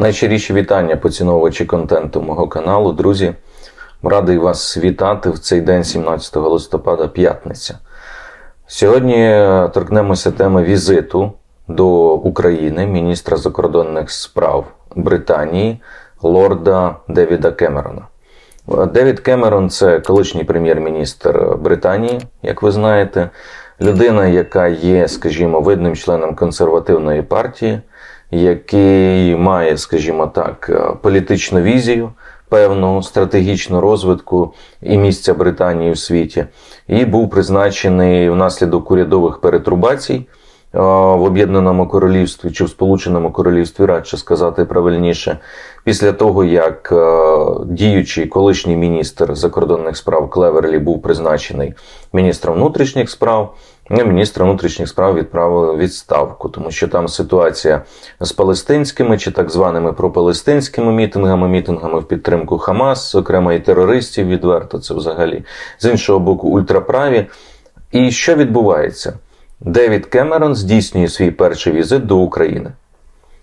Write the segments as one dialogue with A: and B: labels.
A: Найщиріші вітання поціновувачі контенту мого каналу. Друзі, радий вас вітати в цей день, 17 листопада, п'ятниця. Сьогодні е, торкнемося теми візиту до України міністра закордонних справ Британії лорда Девіда Кемерона. Е, Девід Кемерон це колишній прем'єр-міністр Британії, як ви знаєте, людина, яка є, скажімо, видним членом консервативної партії, який має, скажімо так, е, політичну візію, певну стратегічну розвитку і місця Британії в світі, і був призначений внаслідок урядових перетрубацій е, в Об'єднаному Королівстві чи в Сполученому Королівстві, радше сказати правильніше, після того як е, діючий колишній міністр закордонних справ Клеверлі був призначений міністром внутрішніх справ. Ну, Міністра внутрішніх справ відправили відставку, тому що там ситуація з палестинськими чи так званими пропалестинськими мітингами, мітингами в підтримку Хамас, зокрема і терористів відверто це взагалі з іншого боку, ультраправі. І що відбувається? Девід Кемерон здійснює свій перший візит до України.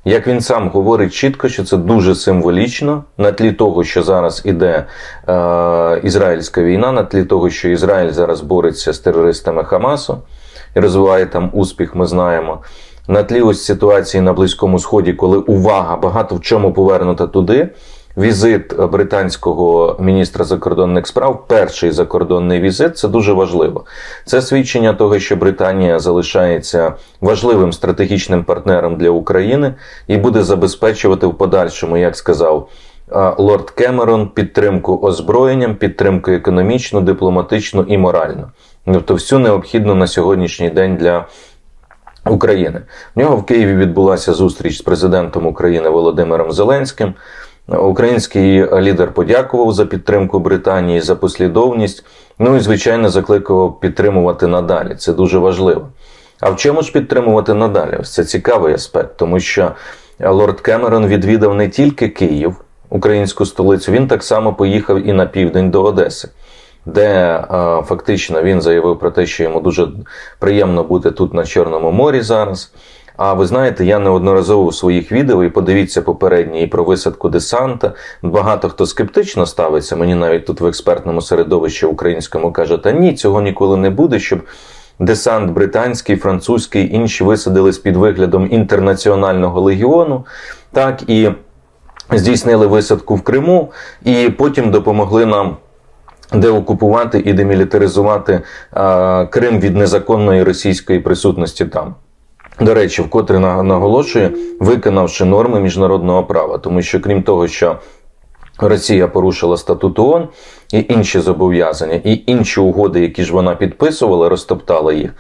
A: Як він сам говорить чітко, що це дуже символічно на тлі того, що зараз іде е, ізраїльська війна, на тлі того, що Ізраїль зараз бореться з терористами Хамасу і розвиває там успіх, ми знаємо. На тлі ось ситуації на Близькому Сході, коли увага багато в чому повернута туди. Візит британського міністра закордонних справ, перший закордонний візит, це дуже важливо. Це свідчення того, що Британія залишається важливим стратегічним партнером для України і буде забезпечувати в подальшому, як сказав лорд Кемерон, підтримку озброєнням, підтримку економічну, дипломатичну і моральну. Тобто, всю необхідну на сьогоднішній день для. України в нього в Києві відбулася зустріч з президентом України Володимиром Зеленським. Український лідер подякував за підтримку Британії, за послідовність. Ну і звичайно закликав підтримувати надалі. Це дуже важливо. А в чому ж підтримувати надалі? Ось це цікавий аспект, тому що лорд Кемерон відвідав не тільки Київ, українську столицю, він так само поїхав і на південь до Одеси, де фактично він заявив про те, що йому дуже приємно бути тут на Чорному морі зараз. А ви знаєте, я неодноразово у своїх відео і подивіться попередні і про висадку десанта. Багато хто скептично ставиться. Мені навіть тут в експертному середовищі українському каже, та ні, цього ніколи не буде, щоб десант британський, французький, інші висадились під виглядом інтернаціонального легіону. Так і здійснили висадку в Криму, і потім допомогли нам. Деокупувати і демілітаризувати а, Крим від незаконної російської присутності там. До речі, вкотре наголошує, виконавши норми міжнародного права, тому що крім того, що Росія порушила статут ООН і інші зобов'язання, і інші угоди, які ж вона підписувала, розтоптала їх.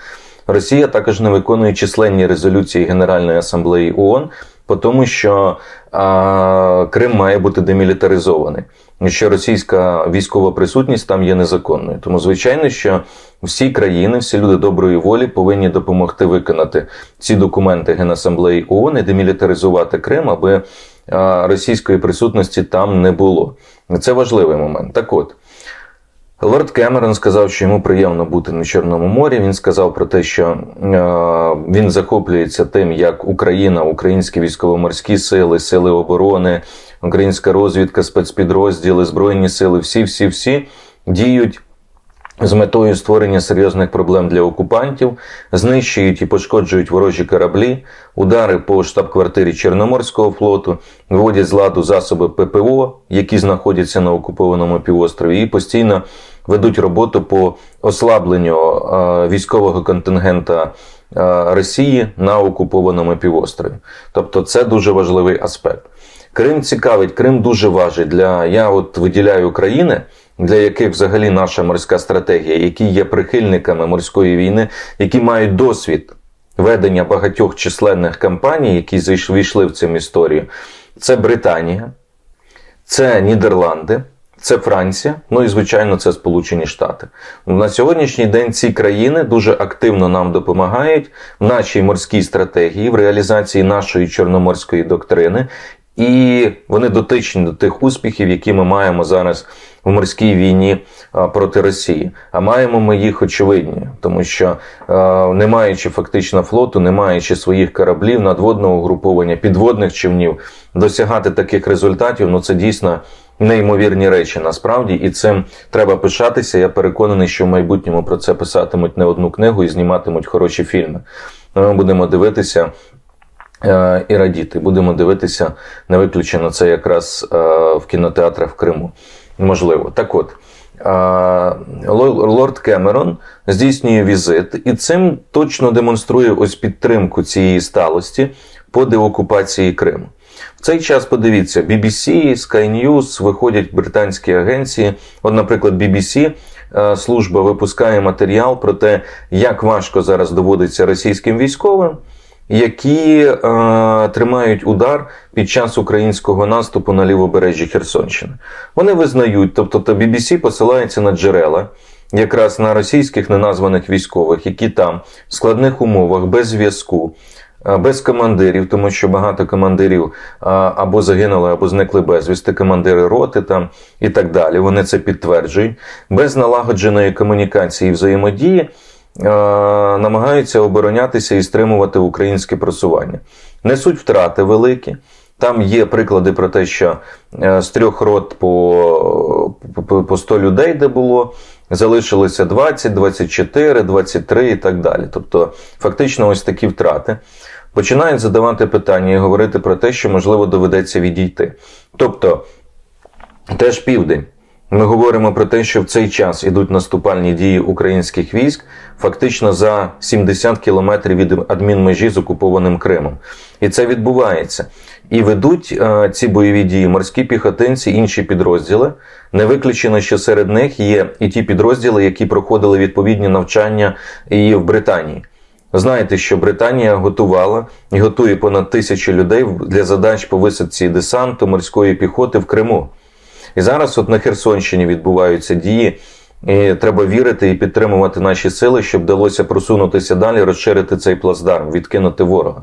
A: Росія також не виконує численні резолюції Генеральної асамблеї ООН, тому що а, Крим має бути демілітаризований. Що російська військова присутність там є незаконною. Тому, звичайно, що всі країни, всі люди доброї волі повинні допомогти виконати ці документи Генасамблеї ООН і демілітаризувати Крим, аби російської присутності там не було. Це важливий момент. Так от. Лорд Кемерон сказав, що йому приємно бути на Чорному морі. Він сказав про те, що е, він захоплюється тим, як Україна, українські військово-морські сили, сили оборони, українська розвідка, спецпідрозділи, збройні сили, всі, всі, всі діють. З метою створення серйозних проблем для окупантів, знищують і пошкоджують ворожі кораблі, удари по штаб-квартирі Чорноморського флоту, виводять з ладу засоби ППО, які знаходяться на окупованому півострові, і постійно ведуть роботу по ослабленню е, військового контингента е, Росії на окупованому півострові. Тобто, це дуже важливий аспект. Крим цікавить, Крим дуже важить для я от виділяю країни для яких взагалі наша морська стратегія, які є прихильниками морської війни, які мають досвід ведення багатьох численних кампаній, які війшли в цю історію, це Британія, це Нідерланди. Це Франція, ну і звичайно, це Сполучені Штати. На сьогоднішній день ці країни дуже активно нам допомагають в нашій морській стратегії, в реалізації нашої чорноморської доктрини, і вони дотичні до тих успіхів, які ми маємо зараз в морській війні проти Росії. А маємо ми їх очевидні, тому що не маючи фактично флоту, не маючи своїх кораблів, надводного угруповання, підводних човнів, досягати таких результатів, ну це дійсно. Неймовірні речі насправді, і цим треба пишатися. Я переконаний, що в майбутньому про це писатимуть не одну книгу і зніматимуть хороші фільми. Ми будемо дивитися е, і радіти. Будемо дивитися не виключено це якраз е, в кінотеатрах в Криму. Можливо, так от. Лорд Кемерон здійснює візит і цим точно демонструє ось підтримку цієї сталості по деокупації Криму. В цей час подивіться, BBC, Sky News, виходять британські агенції. От, наприклад, BBC е, служба випускає матеріал про те, як важко зараз доводиться російським військовим, які е, тримають удар під час українського наступу на лівобережжі Херсонщини. Вони визнають, тобто то BBC посилається на джерела. Якраз на російських неназваних військових, які там в складних умовах без зв'язку, без командирів, тому що багато командирів або загинули, або зникли безвісти, командири роти там і так далі. Вони це підтверджують. Без налагодженої комунікації і взаємодії намагаються оборонятися і стримувати українське просування. Несуть втрати великі. Там є приклади про те, що е, з трьох рот по, по 100 людей, де було, залишилося 20, 24, 23 і так далі. Тобто, фактично, ось такі втрати. Починають задавати питання і говорити про те, що можливо доведеться відійти. Тобто, теж південь. Ми говоримо про те, що в цей час ідуть наступальні дії українських військ фактично за 70 кілометрів від адмінмежі з окупованим Кримом. І це відбувається. І ведуть е, ці бойові дії морські піхотинці, інші підрозділи. Не виключено, що серед них є і ті підрозділи, які проходили відповідні навчання і в Британії. Знаєте, що Британія готувала і готує понад тисячу людей для задач по висадці десанту морської піхоти в Криму. І зараз, от на Херсонщині, відбуваються дії. І треба вірити і підтримувати наші сили, щоб вдалося просунутися далі, розширити цей плацдарм, відкинути ворога.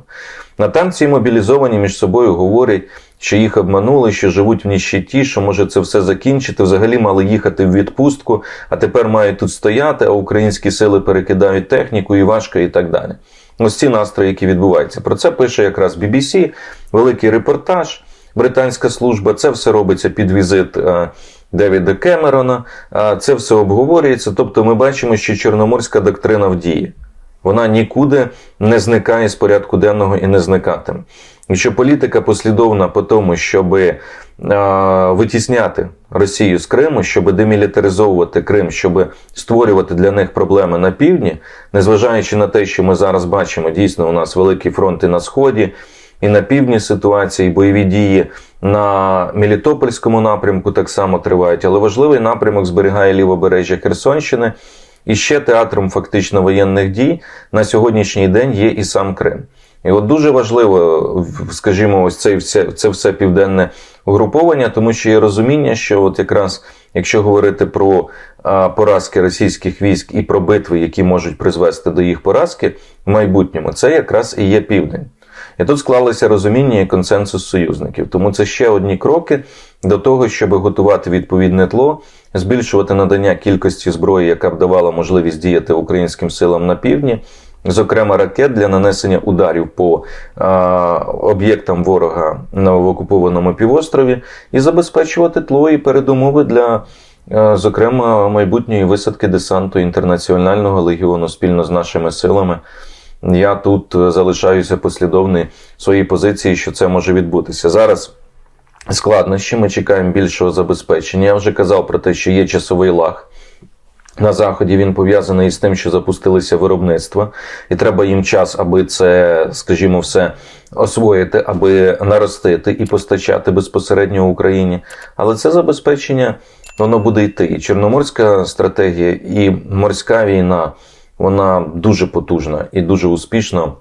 A: На там ці мобілізовані між собою говорять, що їх обманули, що живуть в ніщиті, що може це все закінчити. Взагалі мали їхати в відпустку, а тепер мають тут стояти, а українські сили перекидають техніку і важко, і так далі. Ось ці настрої, які відбуваються. Про це пише якраз BBC, великий репортаж, британська служба. Це все робиться під візит. е, Девіда Кемерона, а це все обговорюється. Тобто, ми бачимо, що чорноморська доктрина в дії. Вона нікуди не зникає з порядку денного і не зникатиме. Якщо політика послідовна по тому, щоб витісняти Росію з Криму, щоб демілітаризовувати Крим, щоб створювати для них проблеми на півдні, незважаючи на те, що ми зараз бачимо, дійсно у нас великі фронти на сході. І на півдні ситуації бойові дії на Мелітопольському напрямку так само тривають, але важливий напрямок зберігає лівобережжя Херсонщини. І ще театром фактично воєнних дій на сьогоднішній день є і сам Крим. І от дуже важливо, скажімо, ось це все, це все південне угруповання, тому що є розуміння, що от якраз якщо говорити про а, поразки російських військ і про битви, які можуть призвести до їх поразки в майбутньому, це якраз і є південь. І тут склалося розуміння і консенсус союзників. Тому це ще одні кроки до того, щоб готувати відповідне тло, збільшувати надання кількості зброї, яка б давала можливість діяти українським силам на півдні, зокрема ракет для нанесення ударів по об'єктам ворога на окупованому півострові, і забезпечувати тло і передумови для. Зокрема, майбутньої висадки десанту інтернаціонального легіону спільно з нашими силами. Я тут е, залишаюся послідовний своїй позиції, що це може відбутися. Зараз складнощі, ми чекаємо більшого забезпечення. Я вже казав про те, що є часовий лаг. На заході він пов'язаний з тим, що запустилися виробництва, і треба їм час, аби це, скажімо, все освоїти, аби наростити і постачати безпосередньо Україні. Але це забезпечення воно буде йти. І Чорноморська стратегія, і морська війна вона дуже потужна і дуже успішно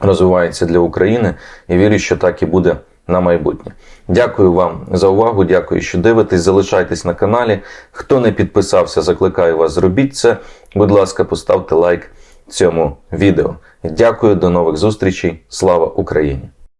A: розвивається для України. І вірю, що так і буде на майбутнє. Дякую вам за увагу. Дякую, що дивитесь. Залишайтесь на каналі. Хто не підписався, закликаю вас, зробіть це. Будь ласка, поставте лайк цьому відео. Дякую, до нових зустрічей. Слава Україні!